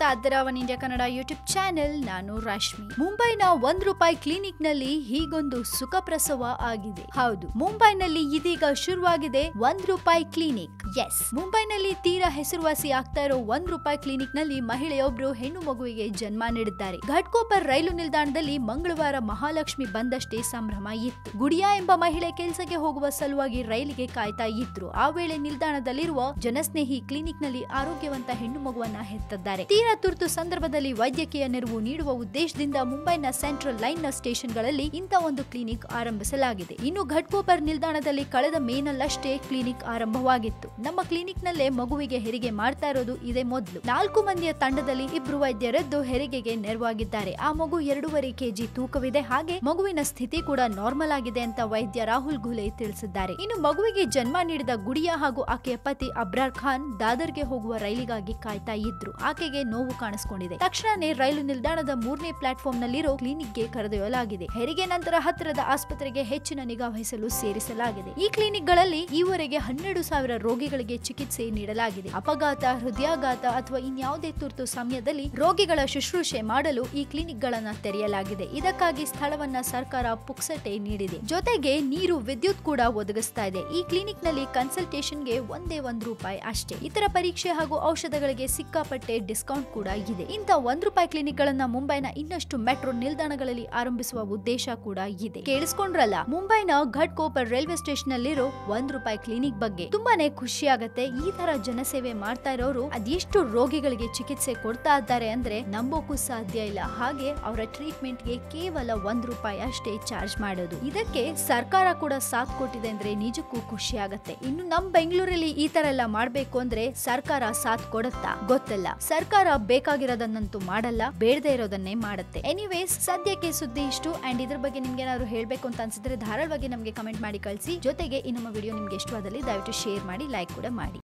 ನೋಡ್ತಾ ಇದ್ದೀರಾ One India Kannada YouTube channel ನಾನು ರಶ್ಮಿ. ಮುಂಬೈನ ಒಂದ್ ರೂಪಾಯಿ ಕ್ಲಿನಿಕ್ನಲ್ಲಿ ಹೀಗೊಂದು ಸುಖ ಪ್ರಸವ ಆಗಿದೆ. ಹೌದು, ಮುಂಬೈನಲ್ಲಿ ಇದೀಗ ಶುರುವಾಗಿದೆ ಒಂದ್ ರೂಪಾಯಿ ಕ್ಲಿನಿಕ್ ಎಸ್ ಮುಂಬೈನಲ್ಲಿ ತೀರಾ ಹೆಸರುವಾಸಿ ಆಗ್ತಾ ಇರೋ ಒಂದ್ ರೂಪಾಯಿ ಕ್ಲಿನಿಕ್ನಲ್ಲಿ ಮಹಿಳೆಯೊಬ್ರು ಹೆಣ್ಣು ಮಗುವಿಗೆ ಜನ್ಮ ನೀಡಿದ್ದಾರೆ. ಘಟ್ಕೋಪರ್ ರೈಲು ನಿಲ್ದಾಣದಲ್ಲಿ ಮಂಗಳವಾರ ಮಹಾಲಕ್ಷ್ಮಿ ಬಂದಷ್ಟೇ ಸಂಭ್ರಮ ಇತ್ತು. ಗುಡಿಯಾ ಎಂಬ ಮಹಿಳೆ ಕೆಲಸಕ್ಕೆ ಹೋಗುವ ಸಲುವಾಗಿ ರೈಲಿಗೆ ಕಾಯ್ತಾ ಇದ್ರು. ಆ ವೇಳೆ ನಿಲ್ದಾಣದಲ್ಲಿರುವ ಜನಸ್ನೇಹಿ ಕ್ಲಿನಿಕ್ನಲ್ಲಿ ಆರೋಗ್ಯವಂತ ಹೆಣ್ಣು ಮಗುವನ್ನ ಹೆತ್ತಿದ್ದಾರೆ. ತೀರಾ ತುರ್ತು ಸಂದರ್ಭದಲ್ಲಿ ವೈದ್ಯಕೀಯ ನೆರವು ನೀಡುವ ಉದ್ದೇಶದಿಂದ ಮುಂಬೈನ ಸೆಂಟ್ರಲ್ ಲೈನ್ನ ಸ್ಟೇಷನ್ಗಳಲ್ಲಿ ಇಂಥ ಒಂದು ಕ್ಲಿನಿಕ್ ಆರಂಭಿಸಲಾಗಿದೆ. ಇನ್ನು ಘಟ್ಕೋಪರ್ ನಿಲ್ದಾಣದಲ್ಲಿ ಕಳೆದ ಮೇನಲ್ಲಷ್ಟೇ ಕ್ಲಿನಿಕ್ ಆರಂಭವಾಗಿತ್ತು. ನಮ್ಮ ಕ್ಲಿನಿಕ್ನಲ್ಲೇ ಮಗುವಿಗೆ ಹೆರಿಗೆ ಮಾಡ್ತಾ ಇರೋದು ಇದೇ ಮೊದಲು. ನಾಲ್ಕು ಮಂದಿಯ ತಂಡದಲ್ಲಿ ಇಬ್ರು ವೈದ್ಯರದ್ದು ಹೆರಿಗೆಗೆ ನೆರವಾಗಿದ್ದಾರೆ. ಆ ಮಗು ಎರಡೂವರೆ ಕೆಜಿ ತೂಕವಿದೆ. ಹಾಗೆ ಮಗುವಿನ ಸ್ಥಿತಿ ಕೂಡ ನಾರ್ಮಲ್ ಆಗಿದೆ ಅಂತ ವೈದ್ಯ ರಾಹುಲ್ ಗುಲೆ ತಿಳಿಸಿದ್ದಾರೆ. ಇನ್ನು ಮಗುವಿಗೆ ಜನ್ಮ ನೀಡಿದ ಗುಡಿಯಾ ಹಾಗೂ ಆಕೆಯ ಪತಿ ಅಬ್ರಾರ್ ಖಾನ್ ದಾದರ್ಗೆ ಹೋಗುವ ರೈಲಿಗಾಗಿ ಕಾಯ್ತಾ ಇದ್ರು. ಆಕೆಗೆ ನೋವು ಕಾಣಿಸಿಕೊಂಡಿದೆ. ತಕ್ಷಣನೇ ರೈಲು ನಿಲ್ದಾಣದ ಮೂರನೇ ಪ್ಲಾಟ್ಫಾರ್ಮ್ ನಲ್ಲಿರೋ ಕ್ಲಿನಿಕ್ಗೆ ಕರೆದೊಯ್ಯಲಾಗಿದೆ. ಹೆರಿಗೆ ನಂತರ ಹತ್ತಿರದ ಆಸ್ಪತ್ರೆಗೆ ಹೆಚ್ಚಿನ ನಿಗಾ ವಹಿಸಲು ಸೇರಿಸಲಾಗಿದೆ. ಈ ಕ್ಲಿನಿಕ್ಗಳಲ್ಲಿ ಈವರೆಗೆ ಹನ್ನೆರಡು ಸಾವಿರ ರೋಗಿಗಳಿಗೆ ಚಿಕಿತ್ಸೆ ನೀಡಲಾಗಿದೆ. ಅಪಘಾತ, ಹೃದಯಾಘಾತ ಅಥವಾ ಇನ್ಯಾವುದೇ ತುರ್ತು ಸಮಯದಲ್ಲಿ ರೋಗಿಗಳ ಶುಶ್ರೂಷೆ ಮಾಡಲು ಈ ಕ್ಲಿನಿಕ್ ಗಳನ್ನ ತೆರೆಯಲಾಗಿದೆ. ಇದಕ್ಕಾಗಿ ಸ್ಥಳವನ್ನ ಸರ್ಕಾರ ಪುಕ್ಸಟೆ ನೀಡಿದೆ. ಜೊತೆಗೆ ನೀರು ವಿದ್ಯುತ್ ಕೂಡ ಒದಗಿಸ್ತಾ ಇದೆ. ಈ ಕ್ಲಿನಿಕ್ನಲ್ಲಿ ಕನ್ಸಲ್ಟೇಷನ್ಗೆ ಒಂದೇ ಒಂದು ರೂಪಾಯಿ ಅಷ್ಟೇ. ಇತರ ಪರೀಕ್ಷೆ ಹಾಗೂ ಔಷಧಗಳಿಗೆ ಸಿಕ್ಕಾಪಟ್ಟೆ ಡಿಸ್ಕೌಂಟ್ ಕೂಡ ಇದೆ. ಇಂಥ ಒಂದ್ ರೂಪಾಯಿ ಕ್ಲಿನಿಕ್ ಗಳನ್ನ ಮುಂಬೈನ ಇನ್ನಷ್ಟು ಮೆಟ್ರೋ ನಿಲ್ದಾಣಗಳಲ್ಲಿ ಆರಂಭಿಸುವ ಉದ್ದೇಶ ಕೂಡ ಇದೆ. ಕೇಳಿಸ್ಕೊಂಡ್ರಲ್ಲ, ಮುಂಬೈನ ಘಟ್ ಕೋಪರ್ ರೈಲ್ವೆ ಸ್ಟೇಷನ್ ನಲ್ಲಿರೋ ಒಂದ್ ರೂಪಾಯಿ ಕ್ಲಿನಿಕ್ ಬಗ್ಗೆ ತುಂಬಾನೇ ಖುಷಿ ಆಗತ್ತೆ ಈ ತರ ಜನಸೇವೆ ಮಾಡ್ತಾ ಇರೋರು ಅದೆಷ್ಟು ರೋಗಿಗಳಿಗೆ ಚಿಕಿತ್ಸೆ ಕೊಡ್ತಾ ಇದ್ದಾರೆ ಅಂದ್ರೆ ನಂಬೋಕು ಸಾಧ್ಯ ಇಲ್ಲ. ಹಾಗೆ ಅವರ ಟ್ರೀಟ್ಮೆಂಟ್ಗೆ ಕೇವಲ ಒಂದ್ ರೂಪಾಯಿ ಅಷ್ಟೇ ಚಾರ್ಜ್ ಮಾಡೋದು. ಇದಕ್ಕೆ ಸರ್ಕಾರ ಕೂಡ ಸಾಥ್ ಕೊಟ್ಟಿದೆ ಅಂದ್ರೆ ನಿಜಕ್ಕೂ ಖುಷಿ ಆಗತ್ತೆ ಇನ್ನು ನಮ್ ಬೆಂಗಳೂರಲ್ಲಿ ಈ ತರ ಎಲ್ಲ ಮಾಡ್ಬೇಕು ಅಂದ್ರೆ ಸರ್ಕಾರ ಸಾಥ್ ಕೊಡುತ್ತಾ? ಗೊತ್ತಲ್ಲ. ಸರ್ಕಾರ ಬೇಕಾಗಿರೋದನ್ನಂತೂ ಮಾಡಲ್ಲ, ಬೇಡದೇ ಇರೋದನ್ನೇ ಮಾಡುತ್ತೆ. ಎನಿವೇಸ್ ಸದ್ಯಕ್ಕೆ ಸುದ್ದಿ ಇಷ್ಟು ಅಂಡ್ ಇದ್ರ ಬಗ್ಗೆ ನಿಮ್ಗೆ ಏನಾದ್ರು ಹೇಳಬೇಕು ಅಂತ ಅನ್ಸಿದ್ರೆ ಧಾರಾಳವಾಗಿ ನಮಗೆ ಕಮೆಂಟ್ ಮಾಡಿ ಕಳಿಸಿ. ಜೊತೆಗೆ ಈ ನಮ್ಮ ವಿಡಿಯೋ ನಿಮ್ಗೆ ಇಷ್ಟವಾದಲ್ಲಿ ದಯವಿಟ್ಟು ಶೇರ್ ಮಾಡಿ ಲೈಕ್ ಕೂಡ ಮಾಡಿ.